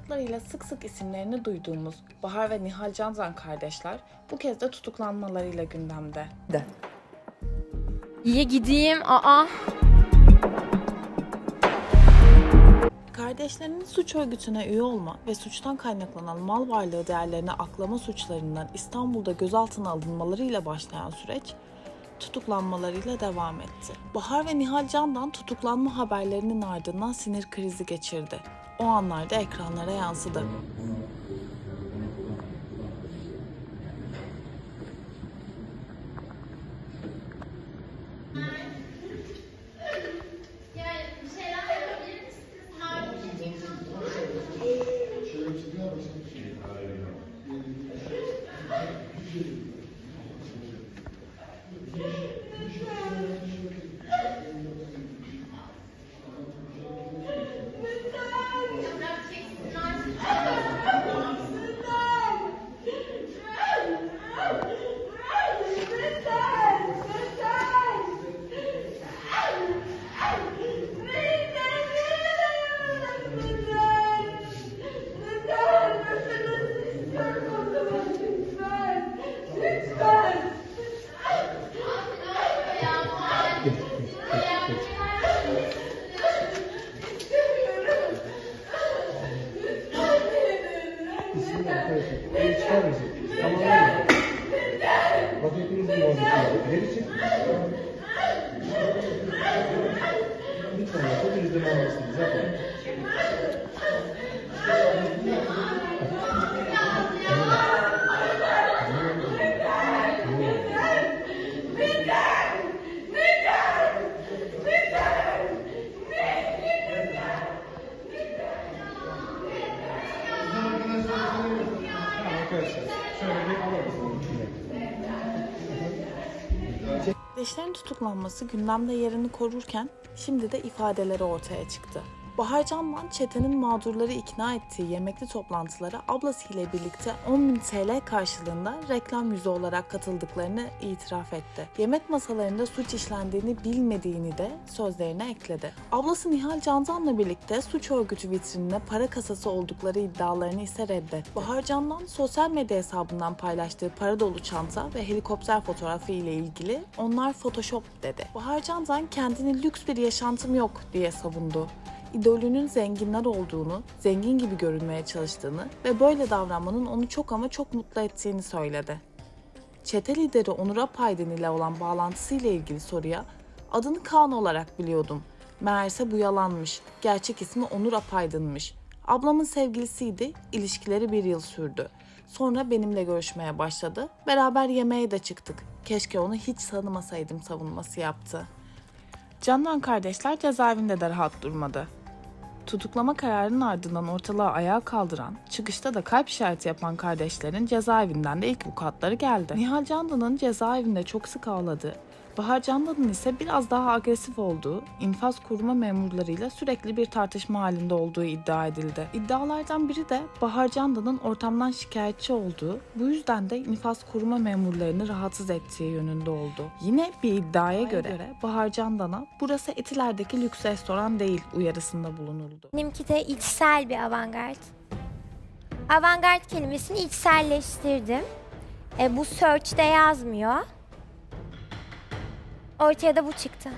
hayatlarıyla sık sık isimlerini duyduğumuz Bahar ve Nihal Canzan kardeşler bu kez de tutuklanmalarıyla gündemde. De. İyi gideyim. Aa. Kardeşlerinin suç örgütüne üye olma ve suçtan kaynaklanan mal varlığı değerlerini aklama suçlarından İstanbul'da gözaltına alınmalarıyla başlayan süreç tutuklanmalarıyla devam etti. Bahar ve Nihal Can'dan tutuklanma haberlerinin ardından sinir krizi geçirdi. O anlarda ekranlara yansıdı. İsim arkadaşlar. Beni çıkar mısın? Tamam mı? Bak hepiniz bir muhabbet Geri çık. Lütfen bak hepiniz de muhabbetsiniz. Kardeşlerin tutuklanması gündemde yerini korurken şimdi de ifadeleri ortaya çıktı. Bahar Canman çetenin mağdurları ikna ettiği yemekli toplantılara ablasıyla birlikte 10.000 TL karşılığında reklam yüzü olarak katıldıklarını itiraf etti. Yemek masalarında suç işlendiğini bilmediğini de sözlerine ekledi. Ablası Nihal Candan'la birlikte suç örgütü vitrinine para kasası oldukları iddialarını ise reddetti. Bahar Candan sosyal medya hesabından paylaştığı para dolu çanta ve helikopter fotoğrafı ile ilgili onlar Photoshop dedi. Bahar Candan kendini lüks bir yaşantım yok diye savundu idolünün zenginler olduğunu, zengin gibi görünmeye çalıştığını ve böyle davranmanın onu çok ama çok mutlu ettiğini söyledi. Çete lideri Onur Apaydın ile olan bağlantısıyla ilgili soruya adını Kaan olarak biliyordum. Meğerse bu yalanmış. Gerçek ismi Onur Apaydın'mış. Ablamın sevgilisiydi, ilişkileri bir yıl sürdü. Sonra benimle görüşmeye başladı. Beraber yemeğe de çıktık. Keşke onu hiç tanımasaydım savunması yaptı. Candan kardeşler cezaevinde de rahat durmadı. Tutuklama kararının ardından ortalığı ayağa kaldıran, çıkışta da kalp işareti yapan kardeşlerin cezaevinden de ilk vukuatları geldi. Nihal Candan'ın cezaevinde çok sık ağladığı, Bahar Candan'ın ise biraz daha agresif olduğu, infaz kuruma memurlarıyla sürekli bir tartışma halinde olduğu iddia edildi. İddialardan biri de Bahar Candan'ın ortamdan şikayetçi olduğu, bu yüzden de infaz kuruma memurlarını rahatsız ettiği yönünde oldu. Yine bir iddiaya göre, Bahar Candan'a burası Etiler'deki lüks restoran değil uyarısında bulunuldu. Benimki de içsel bir avantgard. Avantgard kelimesini içselleştirdim. E, bu search'te yazmıyor. Ortaya da bu çıktı.